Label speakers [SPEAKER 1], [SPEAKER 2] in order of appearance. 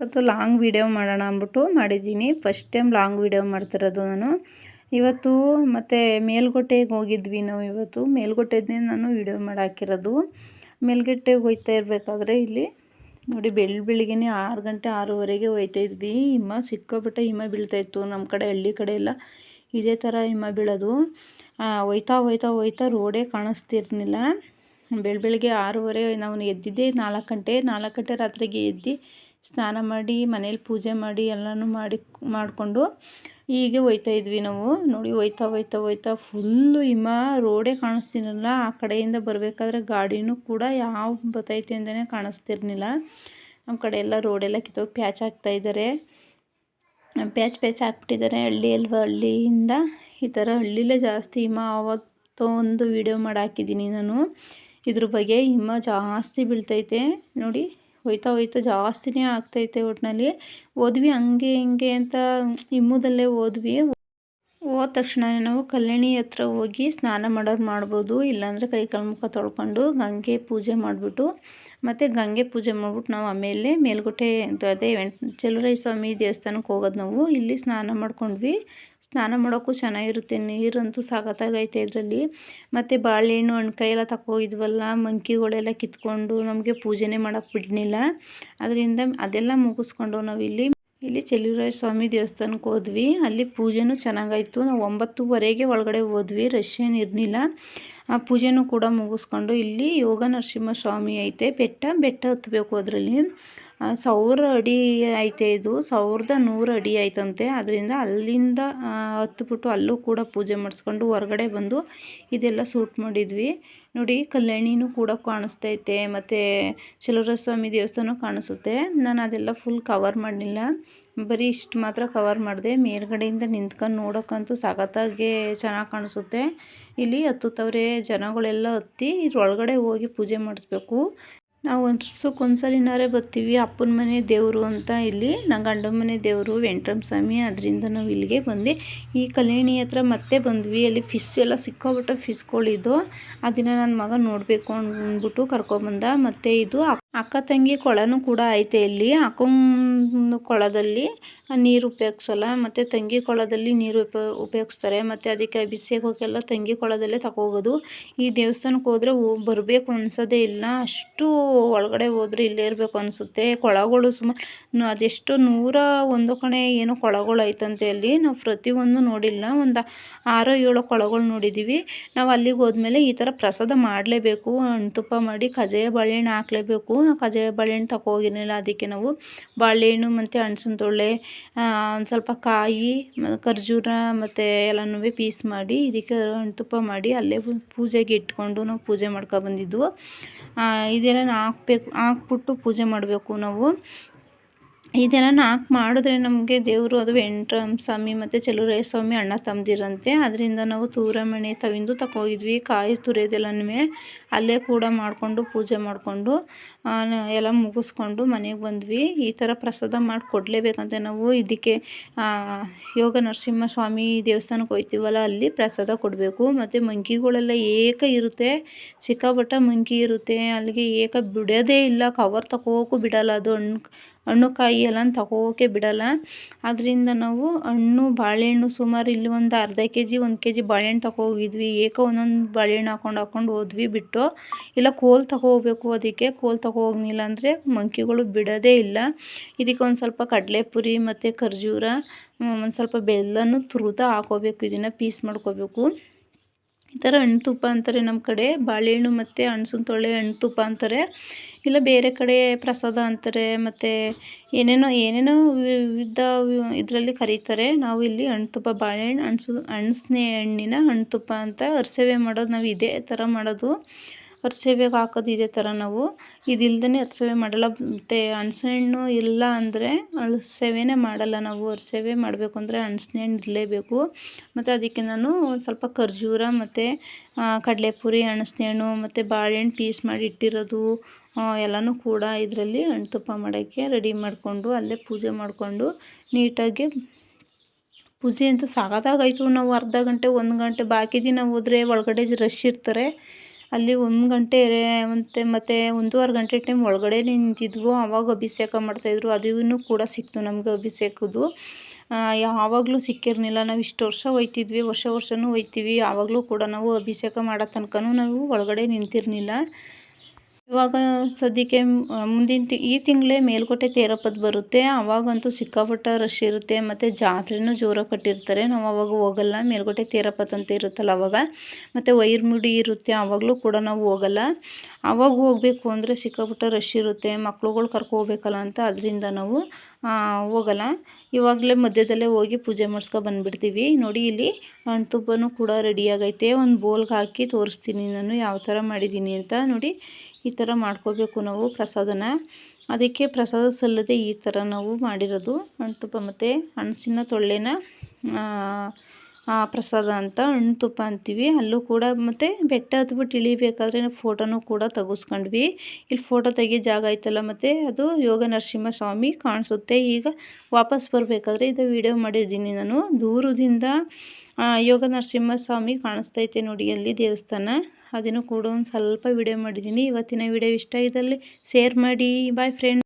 [SPEAKER 1] ಇವತ್ತು long video ಮಾಡೋಣ ಅಂದ್ಬಿಟ್ಟು ಮಾಡಿದ್ದೀನಿ. ಫಸ್ಟ್ ಟೈಮ್ ಲಾಂಗ್ ವೀಡಿಯೋ ಮಾಡ್ತಿರೋದು ನಾನು. ಇವತ್ತು ಮತ್ತು ಮೇಲ್ಕೋಟೆಗೆ ಹೋಗಿದ್ವಿ ನಾವು ಇವತ್ತು. ಮೇಲ್ಕೋಟೆದೇ ನಾನು ವೀಡಿಯೋ ಮಾಡಾಕಿರೋದು. ಮೇಲ್ಗಟ್ಟೆಗೆ ಹೋಯ್ತಾ ಇರಬೇಕಾದ್ರೆ ಇಲ್ಲಿ ನೋಡಿ ಬೆಳ್ ಬೆಳಿಗ್ಗೆ ಆರು ಗಂಟೆ ಆರೂವರೆಗೆ ಹೋಯ್ತಾ ಇದ್ವಿ. ಹಿಮ ಸಿಕ್ಕಾಪಟ್ಟೆ ಹಿಮ ಬೀಳ್ತಾಯಿತ್ತು ನಮ್ಮ ಕಡೆ, ಹಳ್ಳಿ ಕಡೆ ಎಲ್ಲ ಇದೇ ಥರ ಹಿಮ ಬೀಳೋದು. ಹೋಯ್ತಾ ಹೋಯ್ತಾ ಹೋಯ್ತಾ ರೋಡೇ ಕಾಣಿಸ್ತಿರ್ಲಿಲ್ಲ. ಬೆಳ್, ಬೆಳಿಗ್ಗೆ ಆರೂವರೆ ನಾವು ಎದ್ದಿದ್ದೆ ನಾಲ್ಕು ಗಂಟೆ. ನಾಲ್ಕು ಗಂಟೆ ರಾತ್ರಿಗೆ ಎದ್ದು ಸ್ನಾನ ಮಾಡಿ, ಮನೇಲಿ ಪೂಜೆ ಮಾಡಿ, ಎಲ್ಲನೂ ಮಾಡಿ, ಮಾಡಿಕೊಂಡು ಹೀಗೆ ಹೋಯ್ತಾ ಇದ್ವಿ ನಾವು. ನೋಡಿ ಹೋಯ್ತಾ ಹೋಯ್ತಾ ಹೋಯ್ತಾ ಫುಲ್ಲು ಹಿಮ, ರೋಡೇ ಕಾಣಿಸ್ತಿರಲಿಲ್ಲ. ಆ ಕಡೆಯಿಂದ ಬರಬೇಕಾದ್ರೆ ಗಾಡಿನೂ ಕೂಡ ಯಾವ ಬತೈತೆ ಅಂತಲೇ ಕಾಣಿಸ್ತಿರ್ಲಿಲ್ಲ. ನಮ್ಮ ಕಡೆ ಎಲ್ಲ ರೋಡೆಲ್ಲ ಕಿತ್ತು ಪ್ಯಾಚ್ ಹಾಕ್ತಾ ಇದ್ದಾರೆ. ಪ್ಯಾಚ್ ಪ್ಯಾಚ್ ಹಾಕ್ಬಿಟ್ಟಿದ್ದಾರೆ. ಹಳ್ಳಿ ಅಲ್ವಾ? ಹಳ್ಳಿಯಿಂದ ಈ ಥರ ಹಳ್ಳಿಲೇ ಜಾಸ್ತಿ ಹಿಮ. ಆವತ್ತು ಒಂದು ವೀಡಿಯೋ ಮಾಡಿ ಹಾಕಿದ್ದೀನಿ ನಾನು. ಇದ್ರ ಬಗ್ಗೆ ಹಿಮ ಜಾಸ್ತಿ ಬೀಳ್ತೈತೆ. ನೋಡಿ ಹೋಯ್ತಾ ಹೋಯ್ತಾ ಜಾಸ್ತಿನೇ ಆಗ್ತೈತೆ ಒಟ್ಟಿನಲ್ಲಿ ಓದ್ವಿ ಹಂಗೆ ಹಿಂಗೆ ಅಂತ ಹಿಮ್ಮದಲ್ಲೇ ಓದ್ವಿ. ಹೋದ ತಕ್ಷಣ ನಾವು ಕಲ್ಯಾಣಿ ಹತ್ರ ಹೋಗಿ ಸ್ನಾನ ಮಾಡೋರು ಮಾಡ್ಬೋದು, ಇಲ್ಲಾಂದರೆ ಕೈ ಕಾಲು ತೊಳ್ಕೊಂಡು ಗಂಗೆ ಪೂಜೆ ಮಾಡಿಬಿಟ್ಟು, ಮತ್ತು ಗಂಗೆ ಪೂಜೆ ಮಾಡಿಬಿಟ್ಟು ನಾವು ಆಮೇಲೆ ಮೇಲ್ಕೋಟೆ ಅದೇ ವೆಂಟ್ ಸ್ವಾಮಿ ದೇವಸ್ಥಾನಕ್ಕೆ ಹೋಗೋದು ನಾವು. ಇಲ್ಲಿ ಸ್ನಾನ ಮಾಡ್ಕೊಂಡ್ವಿ. ಸ್ನಾನ ಮಾಡೋಕ್ಕೂ ಚೆನ್ನಾಗಿರುತ್ತೆ, ನೀರಂತೂ ಸಖತ್ತಾಗೈತೆ ಇದರಲ್ಲಿ. ಮತ್ತು ಬಾಳೆಹಣ್ಣು ಹಣ್ಕಾಯಿ ಎಲ್ಲ ತಗೋಗಿದ್ವಲ್ಲ ಮಂಕಿಗಳೆಲ್ಲ ಕಿತ್ಕೊಂಡು ನಮಗೆ ಪೂಜೆನೇ ಮಾಡೋಕ್ಕೆ ಬಿಡಲಿಲ್ಲ. ಅದರಿಂದ ಅದೆಲ್ಲ ಮುಗಿಸ್ಕೊಂಡು ನಾವಿಲ್ಲಿ, ಇಲ್ಲಿ ಚೆಲುವರಾಯ ಸ್ವಾಮಿ ದೇವಸ್ಥಾನಕ್ಕೆ ಹೋದ್ವಿ. ಅಲ್ಲಿ ಪೂಜೆನೂ ಚೆನ್ನಾಗಾಯಿತು. ನಾವು ಒಂಬತ್ತುವರೆಗೆ ಒಳಗಡೆ ಹೋದ್ವಿ, ರಶ್ ಏನು ಇರಲಿಲ್ಲ. ಆ ಪೂಜೆನೂ ಕೂಡ ಮುಗಿಸ್ಕೊಂಡು ಇಲ್ಲಿ ಯೋಗ ನರಸಿಂಹ ಸ್ವಾಮಿ ಐತೆ. ಬೆಟ್ಟ ಬೆಟ್ಟ ಹತ್ತಬೇಕು ಅದರಲ್ಲಿ. ಸಾವಿರ ಅಡಿ ಐತೆ ಇದು. ಸಾವಿರದ ನೂರು ಅಡಿ ಐತಂತೆ. ಅದರಿಂದ ಅಲ್ಲಿಂದ ಹತ್ಬಿಟ್ಟು ಅಲ್ಲೂ ಕೂಡ ಪೂಜೆ ಮಾಡಿಸ್ಕೊಂಡು ಹೊರಗಡೆ ಬಂದು ಇದೆಲ್ಲ ಸೂಟ್ ಮಾಡಿದ್ವಿ. ನೋಡಿ, ಕಲ್ಯಾಣಿನೂ ಕೂಡ ಕಾಣಿಸ್ತೈತೆ, ಮತ್ತು ಸ್ವಾಮಿ ದೇವಸ್ಥಾನ ಕಾಣಿಸುತ್ತೆ. ನಾನು ಅದೆಲ್ಲ ಫುಲ್ ಕವರ್ ಮಾಡಲಿಲ್ಲ. ಬರೀ ಇಷ್ಟು ಮಾತ್ರ ಕವರ್ ಮಾಡಿದೆ. ಮೇಲ್ಗಡೆಯಿಂದ ನಿಂತ್ಕೊಂಡು ನೋಡೋಕ್ಕಂತೂ ಸಖತ್ತಾಗಿ ಚೆನ್ನಾಗಿ ಕಾಣಿಸುತ್ತೆ. ಇಲ್ಲಿ ಹತ್ತುತ್ತವ್ರೆ ಜನಗಳೆಲ್ಲ ಹತ್ತಿ ಇದ್ರೊಳಗಡೆ ಹೋಗಿ ಪೂಜೆ ಮಾಡಿಸ್ಬೇಕು. ನಾವು ವರ್ಷಕ್ಕೆ ಒಂದ್ಸಲಿನಾರೇ ಬರ್ತೀವಿ, ಅಪ್ಪನ ಮನೆ ದೇವರು ಅಂತ ಇಲ್ಲಿ ನಾ ಗಂಡನ ಮನೆ ದೇವರು ವೆಂಕಟರಮ ಸ್ವಾಮಿ, ಅದರಿಂದ ನಾವು ಇಲ್ಲಿಗೆ ಬಂದು ಈ ಕಲ್ಯಾಣಿ ಹತ್ರ ಮತ್ತೆ ಬಂದ್ವಿ, ಅಲ್ಲಿ ಫಿಶ್ ಎಲ್ಲ ಸಿಕ್ಕಾಬಿಟ್ಟು ಫಿಶ್ಗಳಿದ್ದು ಆ ದಿನ ನನ್ನ ಮಗ ನೋಡಬೇಕು ಅಂದ್ಬಿಟ್ಟು ಕರ್ಕೊಂಬಂದ ಮತ್ತು ಇದು ಅಕ್ಕ ತಂಗಿ ಕೊಳನೂ ಕೂಡ ಐತೆ ಇಲ್ಲಿ. ಅಕ್ಕನ ಕೊಳದಲ್ಲಿ ನೀರು ಉಪಯೋಗಿಸಲ್ಲ, ಮತ್ತು ತಂಗಿ ಕೊಳದಲ್ಲಿ ನೀರು ಉಪ, ಉಪಯೋಗಿಸ್ತಾರೆ, ಮತ್ತು ಅದಕ್ಕೆ ಅಭಿಷೇಕಕ್ಕೆಲ್ಲ ತಂಗಿ ಕೊಳದಲ್ಲೇ ತಗೋಗೋದು ಈ ದೇವಸ್ಥಾನಕ್ಕೆ ಹೋದರೆ ಬರಬೇಕು ಅನ್ಸೋದೇ ಇಲ್ಲ. ಅಷ್ಟು ಒಳಗಡೆ ಹೋದ್ರೆ ಇಲ್ಲೇ ಇರಬೇಕು ಅನಿಸುತ್ತೆ. ಕೊಳಗಳು ಸುಮಾರು ಅದೆಷ್ಟು ನೂರ ಒಂದು ಕಣೆ ಏನೋ ಕೊಳಗಳು ಐತಂತೆ ಅಲ್ಲಿ. ನಾವು ಪ್ರತಿಯೊಂದು ನೋಡಿಲ್ಲ. ಒಂದು ಆರೋ ಏಳು ಕೊಳಗಳು ನೋಡಿದ್ದೀವಿ ನಾವು ಅಲ್ಲಿಗೆ ಹೋದ್ಮೇಲೆ ಈ ಥರ ಪ್ರಸಾದ ಮಾಡಲೇಬೇಕು. ಹಣ್ಣು ತುಪ್ಪ ಮಾಡಿ ಕಜಾಯ ಬಾಳೆಹಣ್ಣು ಹಾಕ್ಲೇಬೇಕು. ಕಜಾಯ ಬಾಳೆಹಣ್ಣು ತಗೋಗಿರಲಿಲ್ಲ ಅದಕ್ಕೆ ನಾವು ಬಾಳೆಹಣ್ಣು ಮತ್ತು ಹಣ್ಸಿನ ತೊಳೆ ಒಂದು ಸ್ವಲ್ಪ ಕಾಯಿ ಖರ್ಜೂರ ಮತ್ತು ಎಲ್ಲನೂ ಪೀಸ್ ಮಾಡಿ, ಇದಕ್ಕೆ ಹಣ್ಣು ತುಪ್ಪ ಮಾಡಿ ಅಲ್ಲೇ ಪೂಜೆಗೆ ಇಟ್ಕೊಂಡು ನಾವು ಪೂಜೆ ಬಂದಿದ್ದು ಇದೆಲ್ಲ ಹಾಕ್ಬೇಕು ಹಾಕ್ಬಿಟ್ಟು ಪೂಜೆ ಮಾಡಬೇಕು ನಾವು. ಇದೆಲ್ಲ ನಾಲ್ಕು ಮಾಡಿದ್ರೆ ನಮಗೆ ದೇವರು ಅದು ವೆಂಟ್ರಮ್ ಸ್ವಾಮಿ ಮತ್ತು ಚಲುರಾಯ ಸ್ವಾಮಿ ಅಣ್ಣ ತಂದಿರಂತೆ ಅದರಿಂದ ನಾವು ತೂರಮಣೆ ತವಿಂದು ತಗೋಗಿದ್ವಿ ಕಾಯಿ ತುರಿಯೋದೆಲ್ಲನೂ ಅಲ್ಲೇ ಕೂಡ ಮಾಡಿಕೊಂಡು ಪೂಜೆ ಮಾಡಿಕೊಂಡು ಎಲ್ಲ ಮುಗಿಸ್ಕೊಂಡು ಮನೆಗೆ ಬಂದ್ವಿ. ಈ ಥರ ಪ್ರಸಾದ ಮಾಡಿ ಕೊಡಲೇಬೇಕಂತೆ ನಾವು. ಇದಕ್ಕೆ ಯೋಗ ನರಸಿಂಹ ಸ್ವಾಮಿ ದೇವಸ್ಥಾನಕ್ಕೆ ಹೋಗ್ತೀವಲ್ಲ ಅಲ್ಲಿ ಪ್ರಸಾದ ಕೊಡಬೇಕು. ಮತ್ತು ಮಂಕಿಗಳೆಲ್ಲ ಏಕ ಇರುತ್ತೆ. ಸಿಕ್ಕಾಪಟ್ಟ ಮಂಕಿ ಇರುತ್ತೆ. ಅಲ್ಲಿಗೆ ಏಕ ಬಿಡೋದೇ ಇಲ್ಲ. ಕವರ್ ತಗೋಕ್ಕೂ ಬಿಡೋಲ್ಲ. ಅದು ಹಣ್ಣು ಹಣ್ಣು ಕಾಯಿ ಎಲ್ಲ ತಗೋಕೆ ಬಿಡೋಲ್ಲ. ಅದರಿಂದ ನಾವು ಹಣ್ಣು, ಬಾಳೆಹಣ್ಣು ಸುಮಾರು ಇಲ್ಲಿ ಒಂದು ಅರ್ಧ ಕೆ ಜಿ ಒಂದು ಕೆ ಜಿ ಬಾಳೆಹಣ್ಣು ತಗೋ ಹೋಗಿದ್ವಿ ಏಕ ಒಂದೊಂದು ಬಾಳೆಹಣ್ಣು ಹಾಕೊಂಡು ಹಾಕೊಂಡು ಹೋದ್ವಿ ಬಿಟ್ಟು. ಇಲ್ಲ, ಕೋಲ್ ತಗೋ ಹೋಗ್ಬೇಕು ಅದಕ್ಕೆ. ಕೋಲ್ ತಗೋ ಹೋಗ್ಲಿಲ್ಲ ಅಂದರೆ ಮಂಕಿಗಳು ಬಿಡೋದೇ ಇಲ್ಲ. ಇದಕ್ಕೆ ಒಂದು ಸ್ವಲ್ಪ ಕಡಲೆಪುರಿ ಮತ್ತು ಖರ್ಜೂರ ಒಂದು ಸ್ವಲ್ಪ ಬೆಲ್ಲನೂ ತುರಿದ ಹಾಕೋಬೇಕು, ಇದನ್ನು ಪೀಸ್ ಮಾಡ್ಕೋಬೇಕು. ಈ ಥರ ಹಣ್ಣು ತುಪ್ಪ ಅಂತಾರೆ ನಮ್ಮ ಕಡೆ. ಬಾಳೆಹಣ್ಣು ಮತ್ತು ಹಣ್ಸಿನ ತೊಳೆ ಹಣ್ಣು ತುಪ್ಪ ಅಂತಾರೆ. ಇಲ್ಲ ಬೇರೆ ಕಡೆ ಪ್ರಸಾದ ಅಂತಾರೆ, ಮತ್ತು ಏನೇನೋ ಏನೇನೋ ವಿವಿಧ ಇದರಲ್ಲಿ ಕರೀತಾರೆ. ನಾವು ಇಲ್ಲಿ ಹಣ್ಣು ತುಪ್ಪ, ಬಾಳೆಹಣ್ಣು, ಹಣ್ಸು, ಹಣ್ಸಿನ ಹಣ್ಣಿನ ಹಣ್ಣು ತುಪ್ಪ ಅಂತ ಅರ್ಸೇವೆ ಮಾಡೋದು ನಾವು ಇದೇ ಥರ ಮಾಡೋದು. ಅರ್ಸೇವೆಗೆ ಹಾಕೋದು ಇದೇ ಥರ ನಾವು. ಇದಿಲ್ದೇ ಅರ್ಸೇವೆ ಮಾಡಲ್ಲ. ಮತ್ತು ಹಣ್ಣು ಇಲ್ಲ ಅಂದರೆ ಅರ್ಸೇವೆನೇ ಮಾಡಲ್ಲ ನಾವು. ಅರ್ಸೇವೆ ಮಾಡಬೇಕು ಅಂದರೆ ಹಣ್ಸೆ ಹಣ್ಣು ಇರಲೇಬೇಕು. ಮತ್ತು ಅದಕ್ಕೆ ನಾನು ಒಂದು ಸ್ವಲ್ಪ ಖರ್ಜೂರ ಮತ್ತು ಕಡಲೆಪುರಿ ಹಣ್ಣು ಹಣ್ಣು ಮತ್ತು ಬಾಳೆಹಣ್ಣು ಪೀಸ್ ಮಾಡಿ ಇಟ್ಟಿರೋದು ಎಲ್ಲನೂ ಕೂಡ ಇದರಲ್ಲಿ ಹಣ್ಣು ತುಪ್ಪ ಮಾಡೋಕ್ಕೆ ರೆಡಿ ಮಾಡಿಕೊಂಡು ಅಲ್ಲೇ ಪೂಜೆ ಮಾಡಿಕೊಂಡು ನೀಟಾಗಿ ಪೂಜೆ ಅಂತೂ ಸಖತ್ತಾಗಾಯ್ತು ನಾವು ಅರ್ಧ ಗಂಟೆ, ಒಂದು ಗಂಟೆ ಬಾಕಿ ದಿನ ಹೋದರೆ ಒಳಗಡೆ ರಶ್ ಇರ್ತಾರೆ. ಅಲ್ಲಿ ಒಂದು ಗಂಟೆ ಮತ್ತು ಮತ್ತು ಒಂದೂವರೆ ಗಂಟೆ ಟೈಮ್ ಒಳಗಡೆ ನಿಂತಿದ್ವು. ಆವಾಗ ಅಭಿಷೇಕ ಮಾಡ್ತಾಯಿದ್ರು ಅದೂ ಕೂಡ ಸಿಕ್ತು ನಮ್ಗೆ ಅಭಿಷೇಕದ್ದು. ಯಾವಾಗಲೂ ಸಿಕ್ಕಿರಲಿಲ್ಲ. ನಾವು ಇಷ್ಟು ವರ್ಷ ಹೋಯ್ತಿದ್ವಿ. ವರ್ಷ ವರ್ಷವೂ ಹೋಯ್ತೀವಿ. ಯಾವಾಗಲೂ ಕೂಡ ನಾವು ಅಭಿಷೇಕ ಮಾಡೋ ತನಕನೂ ನಾವು ಒಳಗಡೆ ನಿಂತಿರಲಿಲ್ಲ. ಇವಾಗ ಸದ್ಯಕ್ಕೆ ಮುಂದಿನ ತಿ, ಈ ತಿಂಗಳೇ ಮೇಲುಕೋಟೆ ತೇರಪ್ಪದ ಬರುತ್ತೆ. ಆವಾಗಂತೂ ಸಿಕ್ಕಾಪಟ್ಟೆ ರಶ್ ಇರುತ್ತೆ. ಮತ್ತು ಜಾತ್ರೆನೂ ಜೋರಾಗಿ ಕಟ್ಟಿರ್ತಾರೆ. ನಾವು ಅವಾಗ ಹೋಗಲ್ಲ. ಮೇಲುಕೋಟೆ ತೇರಪ್ಪತ್ ಅಂತ ಇರುತ್ತಲ್ಲ ಅವಾಗ. ಮತ್ತು ವೈರ್ಮುಡಿ ಇರುತ್ತೆ. ಆವಾಗಲೂ ಕೂಡ ನಾವು ಹೋಗಲ್ಲ. ಆವಾಗ ಹೋಗಬೇಕು ಅಂದರೆ ಸಿಕ್ಕಾಪಟ್ಟೆ ರಶ್ ಇರುತ್ತೆ. ಮಕ್ಳುಗಳು ಕರ್ಕೊ ಹೋಗ್ಬೇಕಲ್ಲ ಅಂತ ಅದರಿಂದ ನಾವು ಹೋಗಲ್ಲ. ಇವಾಗಲೇ ಮಧ್ಯದಲ್ಲೇ ಹೋಗಿ ಪೂಜೆ ಮಾಡಿಸ್ಕೊ ಬಂದುಬಿಡ್ತೀವಿ. ನೋಡಿ ಇಲ್ಲಿ ತುಪ್ಪನೂ ಕೂಡ ರೆಡಿಯಾಗೈತೆ ಒಂದು ಬೋಲ್ಗೆ ಹಾಕಿ ತೋರಿಸ್ತೀನಿ ನಾನು. ಯಾವ ಥರ ಮಾಡಿದ್ದೀನಿ ಅಂತ. ನೋಡಿ ಈ ಥರ ಮಾಡ್ಕೋಬೇಕು ನಾವು ಪ್ರಸಾದನ. ಅದಕ್ಕೆ ಪ್ರಸಾದ ಸಲ್ಲದೆ ಈ ಥರ ನಾವು ಮಾಡಿರೋದು. ತುಪ್ಪ ಮತ್ತು ಹಣ್ಸಿನ ತೊಳ್ಳೆನ ಪ್ರಸಾದ ಅಂತ ಹಣ್ಣು ತುಪ್ಪ ಅಂತೀವಿ. ಅಲ್ಲೂ ಕೂಡ ಮತ್ತು ಬೆಟ್ಟ ಹತ್ಬಿಟ್ಟು ಇಳಿಬೇಕಾದ್ರೆ ಫೋಟೋನೂ ಕೂಡ ತೆಗೆಸ್ಕೊಂಡ್ವಿ. ಇಲ್ಲಿ ಫೋಟೋ ತೆಗಿಯೋ ಜಾಗ ಐತಲ್ಲ ಮತ್ತು ಅದು ಯೋಗ ನರಸಿಂಹ ಸ್ವಾಮಿ ಕಾಣಿಸುತ್ತೆ. ಈಗ ವಾಪಸ್ ಬರಬೇಕಾದ್ರೆ ಇದು ವಿಡಿಯೋ ಮಾಡಿದ್ದೀನಿ ನಾನು. ದೂರದಿಂದ ಯೋಗ ನರಸಿಂಹ ಸ್ವಾಮಿ ಕಾಣಿಸ್ತೈತೆ ನೋಡಿ ಅಲ್ಲಿ ದೇವಸ್ಥಾನ. ಅದನ್ನು ಕೂಡ ಒಂದು ಸ್ವಲ್ಪ ವಿಡಿಯೋ ಮಾಡಿದ್ದೀನಿ. ಇವತ್ತಿನ ವಿಡಿಯೋ ಇಷ್ಟ ಇದ್ದಲ್ಲಿ ಶೇರ್ ಮಾಡಿ. Boy friend